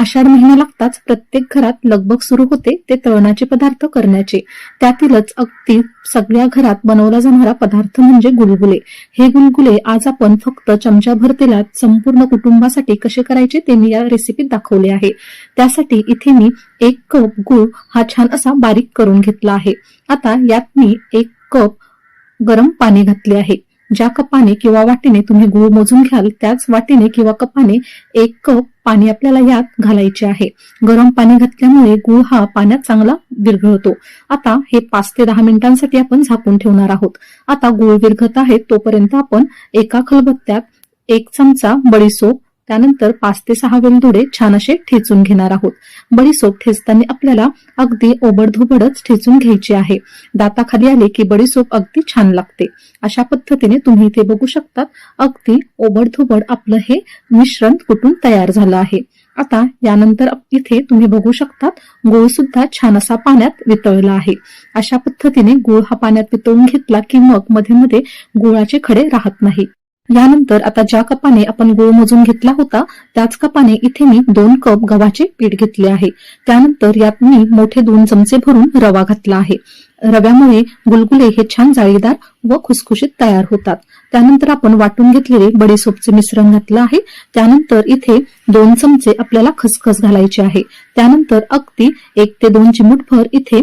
आषाढ महिना लागताच प्रत्येक घरात लगबग सुरू होते ते तळणाचे पदार्थ करण्याचे. त्यातीलच अगदी सगळ्या घरात बनवला जाणारा पदार्थ म्हणजे गुलगुले. हे गुलगुले आज आपण फक्त चमच्याभर तेलात संपूर्ण कुटुंबासाठी कसे करायचे ते मी या रेसिपीत दाखवले आहे. त्यासाठी इथे मी एक कप गुळ हा छान असा बारीक करून घेतला आहे. आता यात मी एक कप गरम पाणी घातले आहे. ज्या कपाने किंवा वाटीने तुम्ही गुळ मोजून घ्याल त्याच वाटीने किंवा कपाने एक कप पाणी आपल्याला यात घालायचे आहे. गरम पाणी घातल्यामुळे गुळ हा पाण्यात चांगला विरघळतो. आता हे पाच ते दहा मिनिटांसाठी आपण झाकून ठेवणार आहोत. आता गुळ विरघत आहे तोपर्यंत आपण एका खलबत्त्यात एक चमचा बडीसोप त्यानंतर पाच ते सहा वेलदोडे छान असे ठेचून घेणार आहोत. बडीसोप ठेचताना आपल्याला अगदी ओबडधोबडच ठेचून घ्यायची आहे. दाताखाली आले की बडीसोप अगदी छान लागते. अशा पद्धतीने तुम्ही इथे बघू शकतात. अगदी ओबडधोबड आपलं हे मिश्रण कुठून तयार झालं आहे. आता यानंतर इथे तुम्ही बघू शकतात गुळ सुद्धा छान असा पाण्यात वितळला आहे. अशा पद्धतीने गुळ हा पाण्यात वितळून घेतला की मग मध्ये मध्ये गुळाचे खडे राहत नाही. यानंतर आता ज्या कपाने आपण गूळ मोजून घेतला होता त्याच कपाने इथे मी दोन कप गव्हाचे पीठ घेतले आहे. त्यानंतर यात मी मोठे दोन चमचे भरून रवा घातला आहे. रव्यामुळे गुलगुले हे छान जाळीदार व खुसखुशीत तयार होतात. त्यानंतर आपण वाटून घेतलेले बडीसोपचे मिश्रण घातलं आहे. त्यानंतर इथे दोन चमचे आपल्याला खसखस घालायचे आहे. त्यानंतर अगदी एक ते दोन चिमूटभर इथे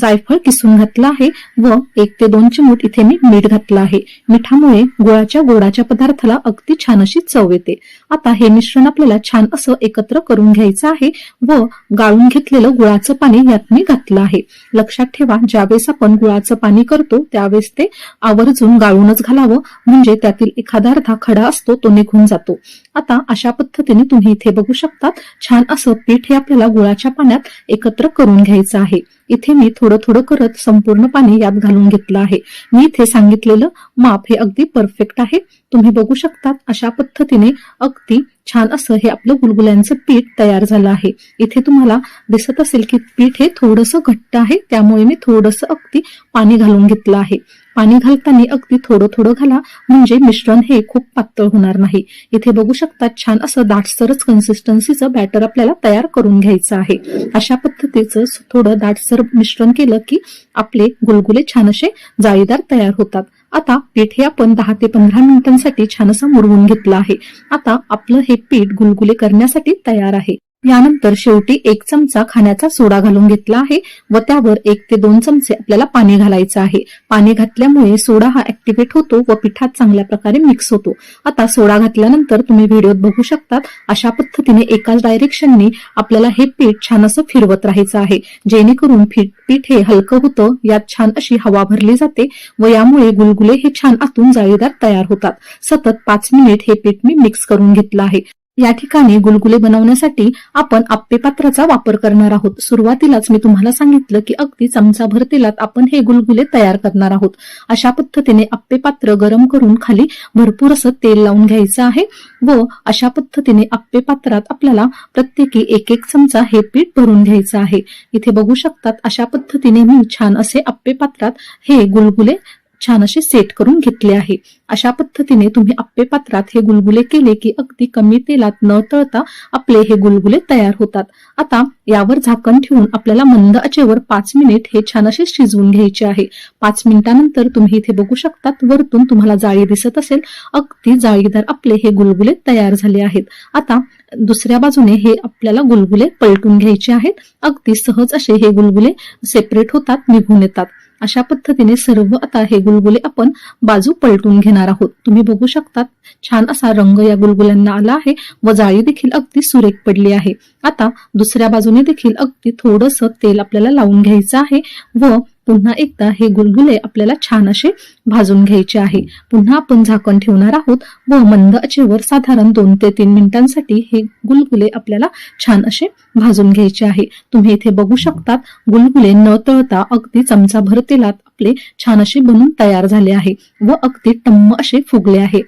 जायफळ किसून घातलं आहे व एक ते दोन चिमूट इथे मी मीठ घातलं आहे. मिठामुळे गुळाच्या गोडाच्या पदार्थाला अगदी छान अशी चव येते. आता हे मिश्रण आपल्याला छान असं एकत्र करून घ्यायचं आहे व गाळून घेतलेलं गुळाचं पाणी यात मी घातलं आहे. लक्षात ठेवा ज्यावेळेस आपण गुळाचं पाणी करतो त्यावेळेस ते आवर्जून गाळूनच घालावं. म्हणजे त्यातील एखादा अर्धा खडा असतो तो निघून जातो. आता अशा पद्धतीने तुम्ही इथे बघू शकतात छान असं पीठ हे आपल्याला गुळाच्या पाण्यात एकत्र करून घ्यायचं आहे. इथे मी थोडं थोडं करत संपूर्ण पाणी यात घालून घेतलं आहे. मी इथे सांगितलेलं माप हे अगदी परफेक्ट आहे. तुम्ही बघू शकता अशा पद्धतीने अगदी छान असं हे आपलं गुलगुल्यांचं पीठ तयार झालं आहे. इथे तुम्हाला दिसत असेल की पीठ हे थोडंसं घट्ट आहे त्यामुळे मी थोडंसं अगदी पाणी घालून घेतलं आहे. पाणी घालताना अगदी थोडं थोडं घाला म्हणजे मिश्रण हे खूप पातळ होणार नाही. इथे बघू शकता छान असं दाटसरच कन्सिस्टन्सीचं बॅटर आपल्याला तयार करून घ्यायचं आहे. अशा पद्धतीचं थोडं दाटसर मिश्रण केलं की आपले गुलगुले छान असे जाळीदार तयार होतात. आता पीठ हे आपण दहा ते पंधरा मिनिटांसाठी छानसा मुरवून घेतलं आहे. आता आपलं हे पीठ गुलगुले करण्यासाठी तयार आहे. यानंतर शेवटी एक चमचा खाण्याचा सोडा घालून घेतला आहे व त्यावर एक ते दोन चमचे आपल्याला पाणी घालायचं आहे. पाणी घातल्यामुळे सोडा हा ऍक्टिव्हेट होतो व पिठात चांगल्या प्रकारे मिक्स होतो. आता सोडा घातल्यानंतर तुम्ही व्हिडिओत बघू शकतात अशा पद्धतीने एकाच डायरेक्शनने आपल्याला हे पीठ छान असं फिरवत राहायचं आहे. जेणेकरून पीठ पीठ हे हलकं होतं यात छान अशी हवा भरली जाते व यामुळे गुलगुले हे छान आतून जाळीदार तयार होतात. सतत पाच मिनिट हे पीठ मी मिक्स करून घेतलं आहे. या ठिकाणी गुलगुले बनवण्यासाठी आपण आप्पे पात्राचा वापर करणार आहोत. सुरुवातीलाच मी तुम्हाला सांगितलं की अगदी चमचाभर तेलात आपण हे गुलगुले तयार करणार आहोत. अशा पद्धतीने आप्पे पात्र गरम करून खाली भरपूर असं तेल लावून घ्यायचं आहे व अशा पद्धतीने आप्पे पात्रात आपल्याला प्रत्येकी एक एक चमचा हे पीठ भरून घ्यायचं आहे. इथे बघू शकतात अशा पद्धतीने मी छान असे आप्पे पात्रात हे गुलगुले छान असे सेट करून घेतले आहे. अशा पद्धतीने तुम्ही आप्पे पात्रात हे गुलगुले केले की अगदी कमी तेलात न तळता आपले हे गुलगुले तयार होतात. आता यावर झाकण ठेवून आपल्याला मंद आचेवर पाच मिनिट हे छान असे शिजवून घ्यायचे आहे. पाच मिनिटानंतर तुम्ही इथे बघू शकतात वरतून तुम्हाला जाळी दिसत असेल. अगदी जाळीदार आपले हे गुलगुले तयार झाले आहेत. आता दुसऱ्या बाजूने हे आपल्याला गुलगुले पलटून घ्यायचे आहेत. अगदी सहज असे हे गुलगुले सेपरेट होतात निघून येतात. अशा पद्धतीने सर्व आता हे गुलगुले आपण बाजू पलटून घेणार आहोत. तुम्ही बघू शकतात छान असा रंग या गुलगुल्यांना आला आहे व जाळी देखील अगदी सुरेख पडली आहे. आता दुसऱ्या बाजूने देखील अगदी थोडस तेल आपल्याला लावून घ्यायचं आहे व पुन्हा एकदा हे गुलगुले आपल्याला छान असे भाजून घ्यायचे आहे. पुन्हा आपण झाकण ठेवणार आहोत. व मंद आचेवर साधारण दोन ते तीन मिनिटांसाठी हे गुलगुले आपल्याला छान असे भाजून घ्यायचे आहे. तुम्ही इथे बघू शकतात गुलगुले न तळता अगदी चमचाभर तेलात आपले छान असे बनून तयार झाले आहे. व अगदी टम्म असे फुगले आहे.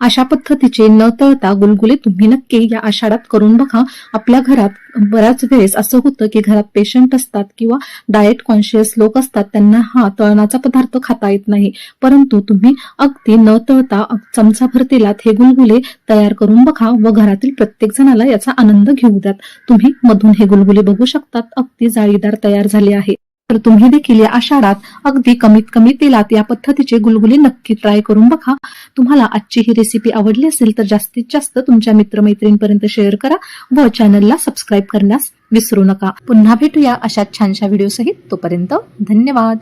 अशा पद्धतीचे न तळता गुलगुले तुम्ही नक्की या आषाढात करून बघा. आपल्या घरात बऱ्याच वेळेस असं होतं की घरात पेशंट असतात किंवा डाएट कॉन्शियस लोक असतात त्यांना हा तळणाचा पदार्थ खाता येत नाही. परंतु तुम्ही अगदी न तळता चमचाभर तेलात हे गुलगुले तयार करून बघा व घरातील प्रत्येक जणाला याचा आनंद घेऊ द्यात. तुम्ही मधून हे गुलगुले बघू शकतात. अगदी जाळीदार तयार झाले आहे. तर तुम्ही देखील या आषाढात अगदी कमीत कमी तेलात या पद्धतीचे गुलगुले नक्की ट्राय करून बघा. तुम्हाला आजची ही रेसिपी आवडली असेल तर जास्तीत जास्त तुमच्या मित्रमैत्रिणींपर्यंत शेअर करा व चॅनलला सबस्क्राईब करण्यास विसरू नका. पुन्हा भेटूया अशा छानशा व्हिडिओ सहित. तोपर्यंत धन्यवाद.